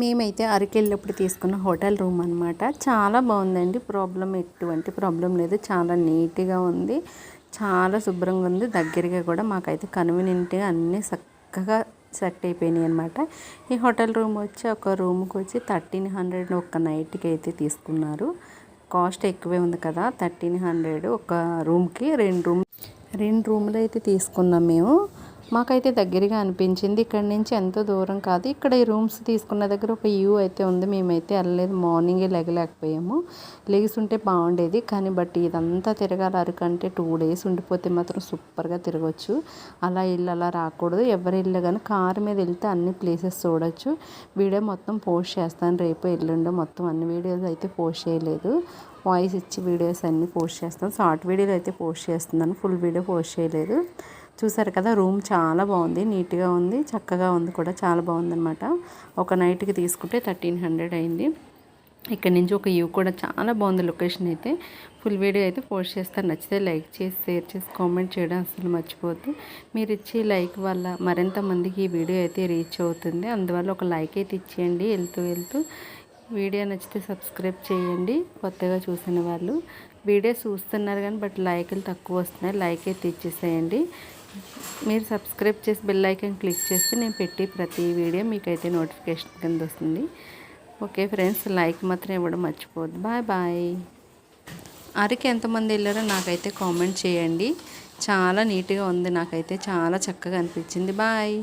మేమైతే అరకు వెళ్ళినప్పుడు తీసుకున్న హోటల్ రూమ్ అనమాట చాలా బాగుందండి. ప్రాబ్లం ఎటువంటి ప్రాబ్లం లేదు. చాలా నీట్గా ఉంది. చాలా శుభ్రంగా ఉంది. దగ్గరగా కూడా మాకైతే కన్వీనియంట్గా అన్నీ చక్కగా సెట్ అయిపోయినాయి అనమాట ఈ హోటల్ రూమ్ వచ్చి ఒక రూమ్కి వచ్చి థర్టీన్ హండ్రెడ్ ఒక నైట్కి అయితే తీసుకున్నారు. కాస్ట్ ఎక్కువే ఉంది కదా. థర్టీన్ హండ్రెడ్ ఒక రూమ్కి రెండు రూమ్ రెండు రూమ్లు అయితే తీసుకున్నాం మేము. మాకైతే దగ్గరగా అనిపించింది. ఇక్కడ నుంచి ఎంతో దూరం కాదు. ఇక్కడ ఈ రూమ్స్ తీసుకున్న దగ్గర ఒక యూ అయితే ఉంది. మేమైతే వెళ్ళలేదు. మార్నింగే లెగలేకపోయాము. లెగిసి ఉంటే బాగుండేది. కానీ బట్ ఇదంతా తిరగాలి అరకంటే టూ డేస్ ఉండిపోతే మాత్రం సూపర్గా తిరగచ్చు. అలా ఇల్లు అలా రాకూడదు. ఎవరి ఇల్లు కానీ కారు మీద వెళ్తే అన్ని ప్లేసెస్ చూడొచ్చు. వీడియో మొత్తం పోస్ట్ చేస్తాను. రేపు ఎల్లుండో మొత్తం అన్ని వీడియోస్ అయితే పోస్ట్ చేయలేదు. వాయిస్ ఇచ్చి వీడియోస్ అన్నీ పోస్ట్ చేస్తాను. షార్ట్ వీడియోలు అయితే పోస్ట్ చేస్తున్నాను. ఫుల్ వీడియో పోస్ట్ చేయలేదు. చూసారు కదా రూమ్ చాలా బాగుంది నీట్గా ఉంది చక్కగా ఉంది కూడా చాలా బాగుందనమాట ఒక నైట్కి తీసుకుంటే థర్టీన్ హండ్రెడ్ అయింది. ఇక్కడ నుంచి ఒక యూ కూడా చాలా బాగుంది లొకేషన్ అయితే. ఫుల్ వీడియో అయితే పోస్ట్ చేస్తారు నచ్చితే లైక్ చేసి షేర్ చేసి కామెంట్ చేయడం అసలు మర్చిపోద్దు మీరు ఇచ్చే లైక్ వల్ల మరింత మందికి ఈ వీడియో అయితే రీచ్ అవుతుంది. అందువల్ల ఒక లైక్ అయితే ఇచ్చేయండి వెళ్తూ వెళ్తూ. వీడియో నచ్చితే సబ్స్క్రైబ్ చేయండి కొత్తగా చూసిన వాళ్ళు. వీడియో చూస్తున్నారు కానీ బట్ లైకులు తక్కువ వస్తున్నాయి లైక్ అయితే ఇచ్చేసేయండి. మీరు సబ్స్క్రైబ్ చేసి బెల్ ఐకాన్ క్లిక్ చేస్తే నేను పెట్టి ప్రతి వీడియో మీకైతే నోటిఫికేషన్ కింద వస్తుంది. ఓకే ఫ్రెండ్స్ లైక్ మాత్రం ఇవ్వడం మర్చిపోద్దు బాయ్ బాయ్. అరికి ఎంతమంది వెళ్ళారో నాకైతే కామెంట్ చేయండి. చాలా నీట్గా ఉంది నాకైతే చాలా చక్కగా అనిపించింది. బాయ్.